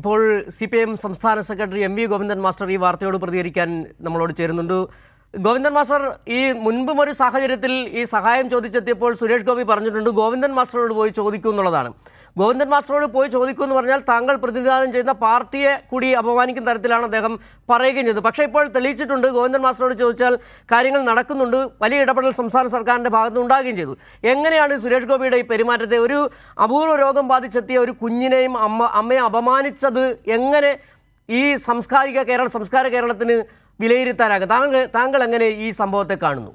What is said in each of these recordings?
ഇപ്പോൾ C P M സംസ്ഥാന secretary M V Govindan master ഈ വാർത്തയോട് പ്രതികരിക്കാൻ നമ്മളോട് ചേരുന്നുണ്ട്. ഗോവിന്ദൻ മാസ്റ്റർ ഈ മുൻപും ഒരു സാഹചര്യത്തിൽ ഈ സഹായം ചോദിച്ചെത്തിയപ്പോൾ സുരേഷ് ഗോപി പറഞ്ഞിട്ടുണ്ട് ഗോവിന്ദൻ മാസ്റ്ററോട് പോയി ചോദിക്കൂ എന്നുള്ളതാണ്. ഗോവിന്ദൻ മാസ്റ്ററോട് പോയി ചോദിക്കൂ എന്ന് പറഞ്ഞാൽ താങ്കൾ പ്രതിനിധാനം ചെയ്യുന്ന പാർട്ടിയെ കൂടി അപമാനിക്കുന്ന തരത്തിലാണ് അദ്ദേഹം പറയുകയും ചെയ്തത്. പക്ഷേ ഇപ്പോൾ തെളിയിച്ചിട്ടുണ്ട് ഗോവിന്ദൻ മാസ്റ്ററോട് ചോദിച്ചാൽ കാര്യങ്ങൾ നടക്കുന്നുണ്ട് വലിയ ഇടപെടൽ സംസ്ഥാന സർക്കാരിന്റെ ഭാഗത്ത് ഉണ്ടാകുകയും ചെയ്തു. എങ്ങനെയാണ് സുരേഷ് ഗോപിയുടെ ഈ പെരുമാറ്റത്തെ ഒരു അപൂർവ രോഗം ബാധിച്ചെത്തിയ ഒരു കുഞ്ഞിനെയും അമ്മ അമ്മയെ അപമാനിച്ചത് എങ്ങനെ ഈ സംസ്കാരിക കേരള സംസ്കാര കേരളത്തിന് വിലയിരുത്താനാകും. താങ്കൾ താങ്കൾ എങ്ങനെ ഈ സംഭവത്തെ കാണുന്നു?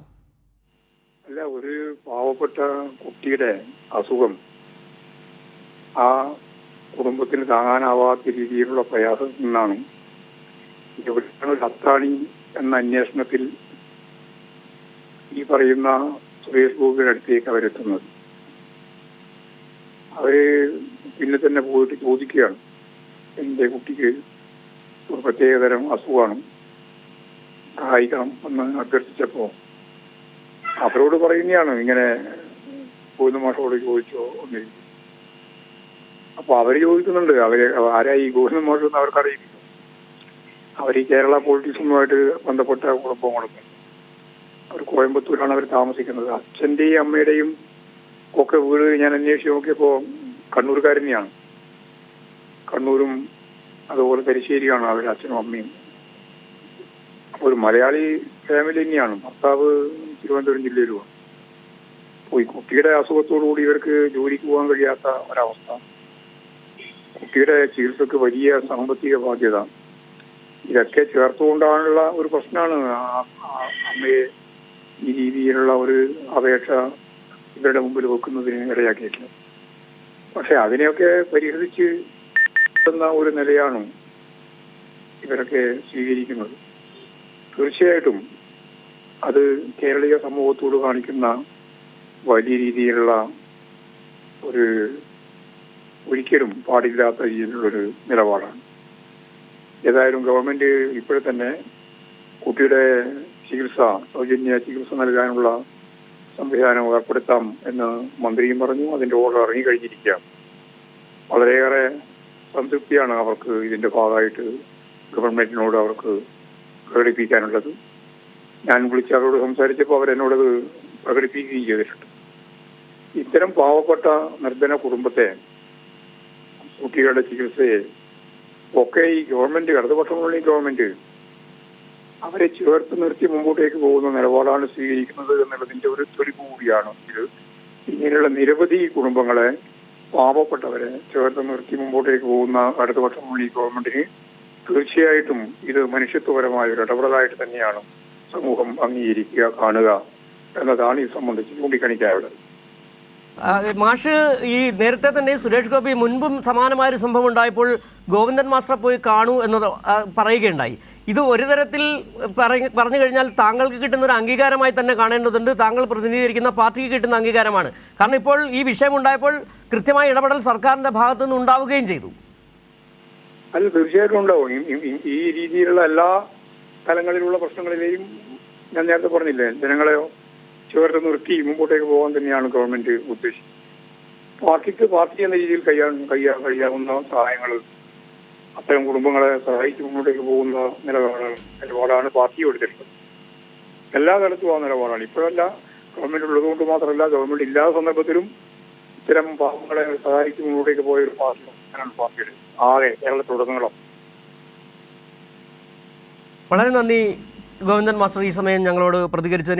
അല്ല ഒരു പാവപ്പെട്ട കുട്ടിയുടെ അസുഖം ആ കുടുംബത്തിന് താങ്ങാനാവാത്ത രീതിയിലുള്ള പ്രയാസത്തിൽ നിന്നാണ് എവിടെയാണ് അത്താണി എന്ന അന്വേഷണത്തിൽ ഈ പറയുന്ന സുരേഷ് ഗോപിയുടെ അടുത്തേക്ക് അവരെത്തുന്നത്. അവർ പിന്നെ തന്നെ പോയിട്ട് ചോദിക്കുകയാണ് എന്റെ കുട്ടിക്ക് ഒരു പ്രത്യേകതരം അസുഖമാണ്. സഹായിക്കണം എന്ന് അഭ്യർത്ഥിച്ചപ്പോ അവരോട് പറയുന്നതാണ് ഇങ്ങനെ ഗോവിന്ദ മാഷോട് ചോദിച്ചോ ഒന്നിരിക്കും അപ്പൊ അവർ ചോദിക്കുന്നുണ്ട് അവർ ആരാ ഈ ഗോവിന്ദ മാഷ് എന്ന് അവർക്കറിയില്ല അവർ ഈ കേരള പൊളിറ്റിക്സുമായിട്ട് ബന്ധപ്പെട്ട കുടുംബങ്ങളൊക്കെ. അവർ കോയമ്പത്തൂരാണ് അവർ താമസിക്കുന്നത്. അച്ഛന്റെയും അമ്മയുടെയും ഒക്കെ വീട് ഞാൻ അന്വേഷിച്ച് നോക്കിയപ്പോ കണ്ണൂർക്കാരനെയാണ്. കണ്ണൂരും അതുപോലെ തലശ്ശേരിയാണ് അവർ അച്ഛനും അമ്മയും. ഒരു മലയാളി ഫാമിലി തന്നെയാണ്. ഭർത്താവ് തിരുവനന്തപുരം ജില്ലയിലുമാണ് ഈ കുട്ടിയുടെ അസുഖത്തോടുകൂടി ഇവർക്ക് ജോലിക്ക് പോകാൻ കഴിയാത്ത ഒരവസ്ഥ. കുട്ടിയുടെ ചികിത്സക്ക് വലിയ സാമ്പത്തിക ബാധ്യത. ഇതൊക്കെ ചേർത്തുകൊണ്ടാണുള്ള ഒരു പ്രശ്നമാണ്. അമ്മയെ ഈ രീതിയിലുള്ള ഒരു അപേക്ഷ ഇവരുടെ മുമ്പിൽ വെക്കുന്നതിന് ഇടയാക്കിയിട്ടില്ല. പക്ഷെ അതിനെയൊക്കെ പരിഹരിച്ച് ഒരു നിലയാണ് ഇവരൊക്കെ സ്വീകരിക്കുന്നത്. തീർച്ചയായിട്ടും അത് കേരളീയ സമൂഹത്തോട് കാണിക്കുന്ന വലിയ രീതിയിലുള്ള ഒരു ഒരിക്കലും പാടില്ലാത്ത രീതിയിലുള്ളൊരു നിലപാടാണ്. ഏതായാലും ഗവൺമെന്റ് ഇപ്പോഴെ തന്നെ കുട്ടിയുടെ ചികിത്സ സൗജന്യ ചികിത്സ നൽകാനുള്ള സംവിധാനം ഏർപ്പെടുത്താം എന്ന് മന്ത്രിയും പറഞ്ഞു. അതിന്റെ ഓർഡർ ഇറങ്ങിക്കഴിഞ്ഞിരിക്കുക വളരെയേറെ സംതൃപ്തിയാണ് അവർക്ക് ഇതിന്റെ ഭാഗമായിട്ട് ഗവൺമെന്റിനോട് അവർക്ക് പ്രകടിപ്പിക്കാനുള്ളത്. ഞാൻ വിളിച്ച് അവരോട് സംസാരിച്ചപ്പോൾ അവരെന്നോടത് പ്രകടിപ്പിക്കുകയും ചെയ്തിട്ടുണ്ട്. ഇത്തരം പാവപ്പെട്ട നിർധന കുടുംബത്തെ കുട്ടികളുടെ ചികിത്സയെ ഒക്കെ ഈ ഗവൺമെന്റ് ഇടതുപക്ഷമുള്ള ഈ ഗവൺമെന്റ് അവരെ ചേർത്ത് നിർത്തി മുമ്പോട്ടേക്ക് പോകുന്ന നിലപാടാണ് സ്വീകരിക്കുന്നത് എന്നുള്ളതിന്റെ ഒരു തൊലിപ്പ് കൂടിയാണ്. ഇത് ഇങ്ങനെയുള്ള നിരവധി കുടുംബങ്ങളെ പാവപ്പെട്ടവരെ ചേർത്ത് നിർത്തി മുമ്പോട്ടേക്ക് പോകുന്ന ഇടതുപക്ഷമുള്ള ഈ ഗവൺമെന്റിന് തീർച്ചയായിട്ടും ഇത് മനുഷ്യത്വപരമായ ഒരു ഇടപെടലായിട്ട് തന്നെയാണ് സമൂഹം അംഗീകരിക്കുക കാണുക എന്നതാണ് ഇത് സംബന്ധിച്ച് ചൂണ്ടിക്കാണിക്കാനുള്ളത്. മാഷ് ഈ നേരത്തെ തന്നെ സുരേഷ് ഗോപി മുൻപും സമാനമായ ഒരു സംഭവം ഉണ്ടായപ്പോൾ ഗോവിന്ദൻ മാസ്റ്ററെ പോയി കാണൂ എന്ന് ആ, പറയുകയുണ്ടായി. ഇത് ഒരു തരത്തിൽ പറഞ്ഞു കഴിഞ്ഞാൽ താങ്കൾക്ക് കിട്ടുന്ന ഒരു അംഗീകാരമായി തന്നെ കാണേണ്ടതുണ്ട്. താങ്കൾ പ്രതിനിധീകരിക്കുന്ന പാർട്ടിക്ക് കിട്ടുന്ന അംഗീകാരമാണ്. കാരണം ഇപ്പോൾ ഈ വിഷയം ഉണ്ടായപ്പോൾ കൃത്യമായ ഇടപെടൽ സർക്കാരിന്റെ ഭാഗത്തു നിന്ന് ഉണ്ടാവുകയും ചെയ്തു. അല്ല തീർച്ചയായിട്ടും ഉണ്ടാവും. ഈ- രീതിയിലുള്ള എല്ലാ തലങ്ങളിലുള്ള പ്രശ്നങ്ങളിലെയും ഞാൻ നേരത്തെ പറഞ്ഞില്ലേ ജനങ്ങളെ ചേർത്ത് നിർത്തി മുമ്പോട്ടേക്ക് പോകാൻ തന്നെയാണ് ഗവൺമെന്റ് ഉദ്ദേശിച്ചത്. പാർട്ടിക്ക് പാർട്ടി എന്ന രീതിയിൽ കഴിയാൻ കയ്യാ കഴിയാവുന്ന സഹായങ്ങൾ അത്തരം കുടുംബങ്ങളെ സഹായിച്ച് മുന്നോട്ടേക്ക് പോകുന്ന നിലപാടാണ് നിലപാടാണ് പാർട്ടി എടുത്തിട്ടുള്ളത്. എല്ലാ തലത്തും ആ നിലപാടാണ്. ഇപ്പോഴല്ല ഗവൺമെന്റ് ഉള്ളതുകൊണ്ട് മാത്രമല്ല ഗവൺമെന്റ് ഇല്ലാത്ത സന്ദർഭത്തിലും ഇത്തരം പാവങ്ങളെ സഹായിച്ച് മുന്നോട്ടേക്ക് പോയ ഒരു പാർട്ടി പാർട്ടിയുടെ ആകെ കേരളത്തിലുടനീളം വളരെ നന്ദി ഗോവിന്ദൻ മാസ്റ്റർ ഈ സമയം ഞങ്ങളോട് പ്രതികരിച്ചതിന്